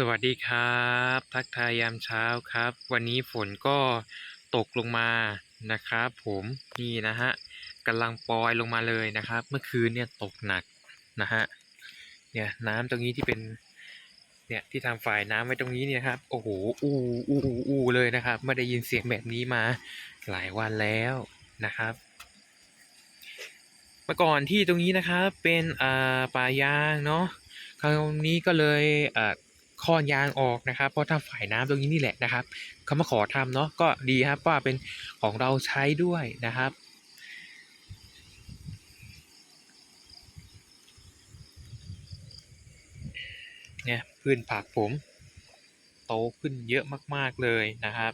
สวัสดีครับ ทักทายยามเช้าครับ วันนี้ฝนก็ตกลงมานะครับผมนี่นะฮะกำลังปรอยลงมาเลยนะครับ เมื่อคืนเนี่ยตกหนักนะฮะเนี่ยน้ำตรงนี้ที่เป็นเนี่ยที่ทำฝ่ายน้ำไว้ตรงนี้เนี่ยครับโอ้โหอู้อู้อู้อู้เลยนะครับไม่ได้ยินเสียงแบบนี้มาหลายวันแล้วนะครับเมื่อก่อนที่ตรงนี้นะครับเป็นอ่าป่ายางเนาะคราวนี้ก็เลยอ่า คอนยางออกนะครับ เพราะทำฝ่ายน้ำตรงนี้นี่แหละนะครับเขามาขอทำเนาะก็ดีครับว่าเป็นของเราใช้ด้วยนะครับเนี่ยพืชผักผม โตขึ้นเยอะมาก ๆ เลยนะครับ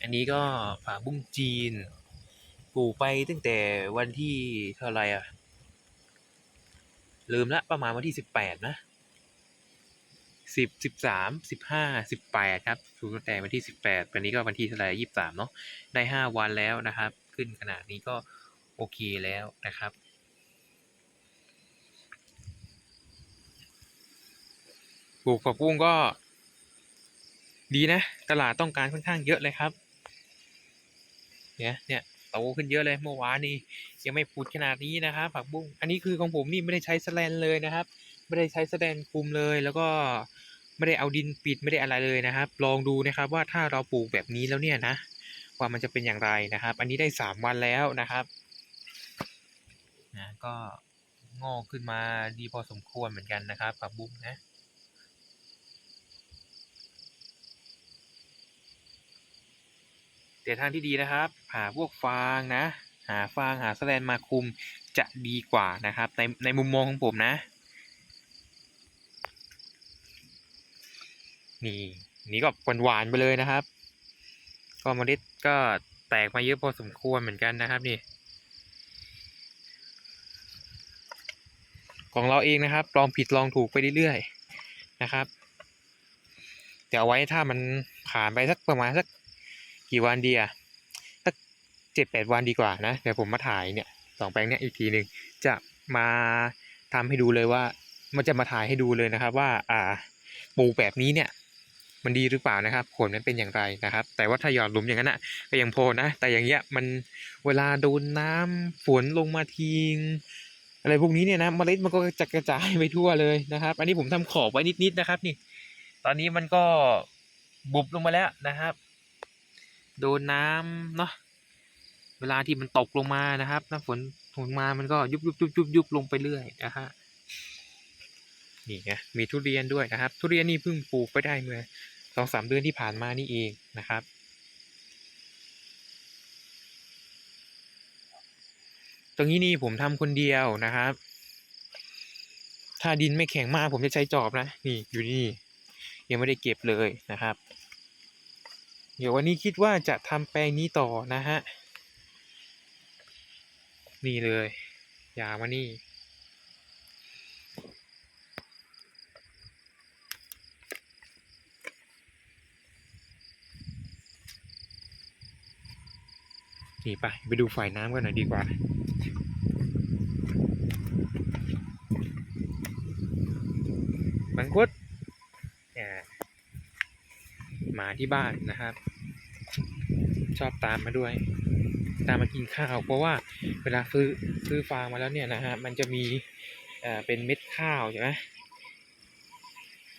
อันนี้ก็ผักบุ้งจีน ปลูกไปตั้งแต่วันที่เท่าไหร่อะลืมละประมาณวันที่สิบแปดนะ สิบสิบสามสิบห้าสิบแปดครับปลูกตั้งแต่วันที่สิบแปดวันนี้ก็วันที่เท่าไหร่ยี่สิบสามเนาะได้ห้าวันแล้วนะครับ ขึ้นขนาดนี้ก็โอเคแล้วนะครับปลูกผักบุ้งก็ ดีนะ ตลาดต้องการค่อนข้างเยอะเลยครับ เนี่ยเนี่ยโตขึ้นเยอะเลยเมื่อวานนี้ยังไม่พูดขนาดนี้นะครับ ผักบุ้งอันนี้คือของผมนี่ไม่ได้ใช้สแลนเลยนะครับ ไม่ได้ใช้สแลนคุมเลย แล้วก็ไม่ได้เอาดินปิดไม่ได้อะไรเลยนะครับ ลองดูนะครับว่าถ้าเราปลูกแบบนี้แล้วเนี่ยนะว่ามันจะเป็นอย่างไรนะครับ อันนี้ได้สามวันแล้วนะครับนะก็งอกขึ้นมาดีพอสมควรเหมือนกันนะครับผักบุ้งนะแต่ทางที่ดีนะครับ หาพวกฟางนะ หาฟางหาแสแลนมาคุมจะดีกว่านะครับ ในในมุมมองของผมนะ นี่นี่ก็หวานๆไปเลยนะครับ ก็เมล็ดก็แตกมาเยอะพอสมควรเหมือนกันนะครับนี่ ของเราเองนะครับ ลองผิดลองถูกไปเรื่อยๆนะครับแต่เอาไว้ถ้ามันผ่านไปสักประมาณสักกี่วันดีอะสักเจ็ดแปดวันดีกว่านะ เดี๋ยวผมมาถ่ายเนี่ยสองแปลงเนี้ยอีกทีหนึ่งจะมาทำให้ดูเลยว่า มันจะมาถ่ายให้ดูเลยนะครับว่า อ่าปลูกแบบนี้เนี่ย มันดีหรือเปล่านะครับผลมันเป็นอย่างไรนะครับ แต่ว่าถ้าหยอดหลุมอย่างนั้นอะก็ยังพอนะ แต่อย่างเงี้ยมันเวลาโดนน้ำฝนลงมาทิ้งอะไรพวกนี้เนี่ยนะเมล็ดมันก็จะกระจายไปทั่วเลยนะครับ อันนี้ผมทำขอบไว้นิดๆนะครับนี่ ตอนนี้มันก็บุบลงมาแล้วนะครับ โดนน้ำเนาะเวลาที่มันตกลงมานะครับน้ำฝนลงมามันก็ยุบยุบยุบยุบยุบลงไปเรื่อยนะฮะนี่ไงมีทุเรียนด้วยนะครับ ทุเรียนนี่เพิ่งปลูกไปได้เมื่อ สองสามเดือนที่ผ่านมานี่เองนะครับ ตรงนี้นี่ผมทำคนเดียวนะครับ ถ้าดินไม่แข็งมากผมจะใช้จอบนะ นี่อยู่นี่ยังไม่ได้เก็บเลยนะครับ เดี๋ยววันนี้คิดว่าจะทำแปลงนี้ต่อนะฮะ นี่เลยอย่ามานี่ นี่ไปไปดูฝ่ายน้ำกันหน่อยดีกว่ามังคุดหมาที่บ้านนะครับ ชอบตามมาด้วย ตามมากินข้าวเพราะว่าเวลาซื้อซื้อฟางมาแล้วเนี่ยนะฮะมันจะมีเอ่อเป็นเม็ดข้าวใช่ไหม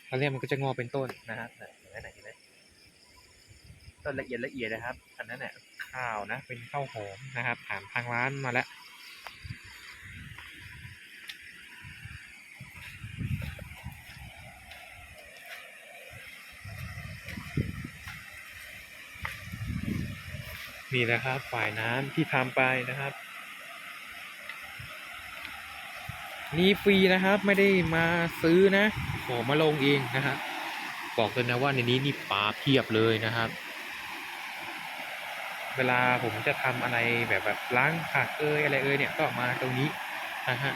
เขาเรียกมันก็จะงอเป็นต้นนะครับเห็นไหมเห็นไหมต้นละเอียดละเอียดนะครับ อันนั้นเนี่ย ข้าวนะ เป็นข้าวหอมนะครับผ่านทางร้านมาแล้ว นี่นะครับฝ่ายน้ำที่ทำไปนะครับ นี่ฟรีนะครับไม่ได้มาซื้อนะขอมาลงเองนะครับบอกเลยนะว่าในนี้นี่ปลาเพียบเลยนะครับ เวลาผมจะทำอะไรแบบแบบล้างผักเอยอะไรเอยเนี่ยก็มาตรงนี้นะฮะ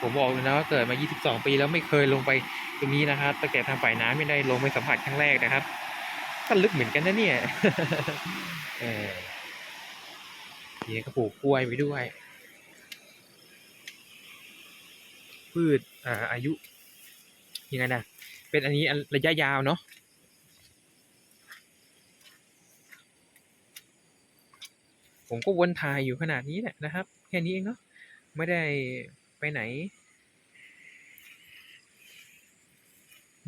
ผมบอกเลยนะว่าเกิดมา 22 ปีแล้วไม่เคยลงไปตรงนี้นะครับตั้งแต่ทำฝ่ายน้ำไม่ได้ลงไปสัมผัสครั้งแรกนะครับก็ลึกเหมือนกันนะเนี่ยเออนี้ก็ปลูกกล้วยไว้ด้วย พืชอ่าอายุยังไงนะเป็นอันนี้ระยะยาวเนาะ ผมก็วนถ่ายอยู่ขนาดนี้แหละนะครับ แค่นี้เองเนาะไม่ได้ไปไหน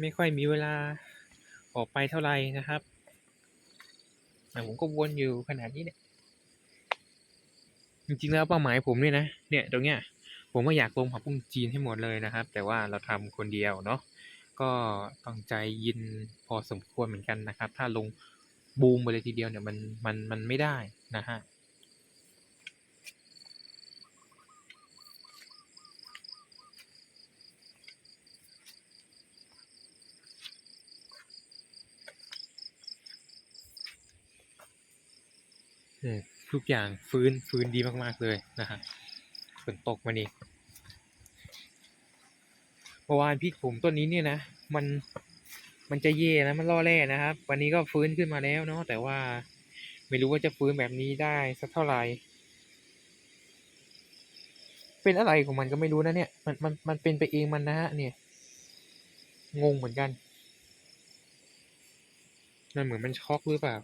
ไม่ค่อยมีเวลาออกไปเท่าไหร่นะครับแต่ผมก็วนอยู่ขนาดนี้เนี่ย จริงๆแล้วเป้าหมายผมเนี่ยนะ เนี่ยตรงเนี้ย ผมก็อยากลงผักบุ้งจีนให้หมดเลยนะครับ แต่ว่าเราทำคนเดียวเนาะ ก็ต้องใจเยินพอสมควรเหมือนกันนะครับ ถ้าลงบูมไปเลยทีเดียวเนี่ยมันมันมันไม่ได้นะฮะ ทุกอย่างฟื้นฟื้นดีมากๆเลยนะฮะฝนตกมานี่เมื่อวานพริกผมต้นนี้เนี่ยนะ มันมันจะเย่นะมันล่อแร่นะครับ วันนี้ก็ฟื้นขึ้นมาแล้วเนาะแต่ว่าไม่รู้ว่าจะฟื้นแบบนี้ได้สักเท่าไหร่เป็นอะไรของมันก็ไม่รู้นะเนี่ย มันมันมันเป็นไปเองมันนะฮะเนี่ย งงเหมือนกัน มันเหมือนมันช็อกหรือเปล่า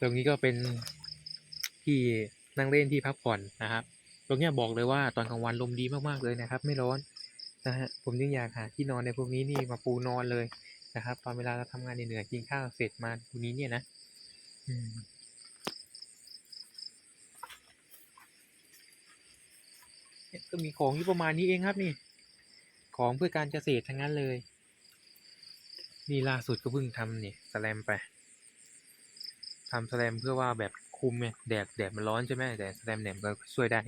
ตรงนี้ก็เป็นที่นั่งเล่นที่พักผ่อนนะครับ ตรงนี้บอกเลยว่าตอนกลางวันลมดีมากๆเลยนะครับ ไม่ร้อนนะฮะผมยังอยากหาที่นอนในพวกนี้นี่มาปูนอนเลยนะครับ ตอนเวลาเราทำงานเหนื่อยกินข้าวเสร็จมาตรงนี้เนี่ยนะอืมก็มีของอยู่ประมาณนี้เองครับนี่ ของเพื่อการเกษตรทั้งนั้นเลย นี่ล่าสุดก็เพิ่งทำนี่สแลมไป ทำสแลมเพื่อว่าแบบคุมไงแดดแดดมันร้อนใช่ไหมแต่สแลมเนี่ยมันก็ช่วยได้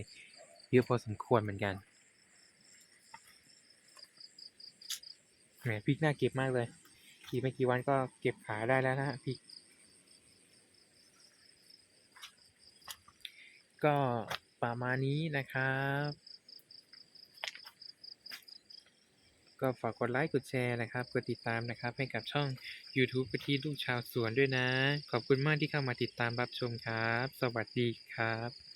เยอะพอสมควรเหมือนกันแหมพริกน่าเก็บมากเลยกี่ไม่กี่วันก็เก็บขายได้แล้วนะฮะพริก ก็ประมาณนี้นะครับ ก็ฝากกดไลค์กดแชร์นะครับกดติดตามนะครับให้กับช่อง YouTube ไปที่ลูกชาวสวนด้วยนะ ขอบคุณมากที่เข้ามาติดตามรับชมครับ สวัสดีครับ